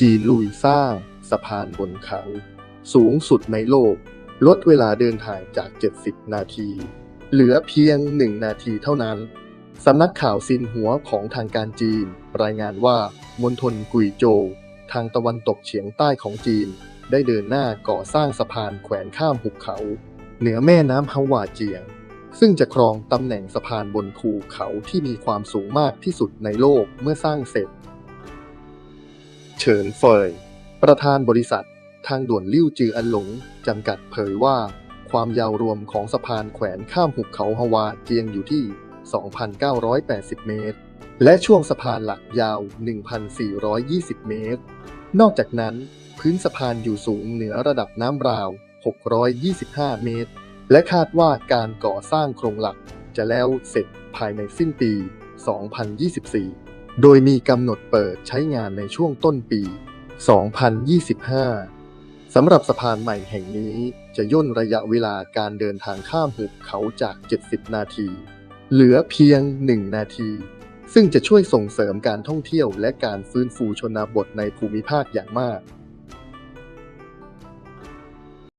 จีลุยสร้างสะพานบนเขา สูงสุดในโลก ลดเวลาเดินทางจาก 70 นาที เหลือเพียง 1 นาทีเท่านั้น สำนักข่าวซินหัวของทางการจีน รายงานว่ามณฑลกุยโจวทางตะวันตกเฉียงใต้ของจีน ได้เดินหน้าก่อสร้างสะพานแขวนข้ามหุบเขา เหนือแม่น้ำฮาวาเจียง ซึ่งจะครองตำแหน่งสะพานบนภูเขาที่มีความสูงมากที่สุดในโลกเมื่อสร้างเสร็จ เฉินเฟย ประธานบริษัท ทางด่วนลิ่วจืออันหลง จำกัดเผยว่า ความยาวรวมของสะพานแขวนข้ามหุบเขาฮาวาเจียงอยู่ที่ 2,980 เมตร และช่วงสะพานหลักยาว 1,420 เมตร นอกจากนั้น พื้นสะพานอยู่สูงเหนือระดับน้ำราว 625 เมตร และคาดว่าการก่อสร้างโครงหลักจะแล้วเสร็จภายในสิ้นปี 2024 โดยมีกำหนดเปิดใช้งานในช่วงต้นปี 2025 สำหรับสะพานใหม่แห่งนี้จะย่นระยะเวลาการเดินทางข้ามหุบเขาจาก 70 นาที เหลือเพียง 1 นาที ซึ่งจะช่วยส่งเสริมการท่องเที่ยวและการฟื้นฟูชนบทในภูมิภาคอย่างมาก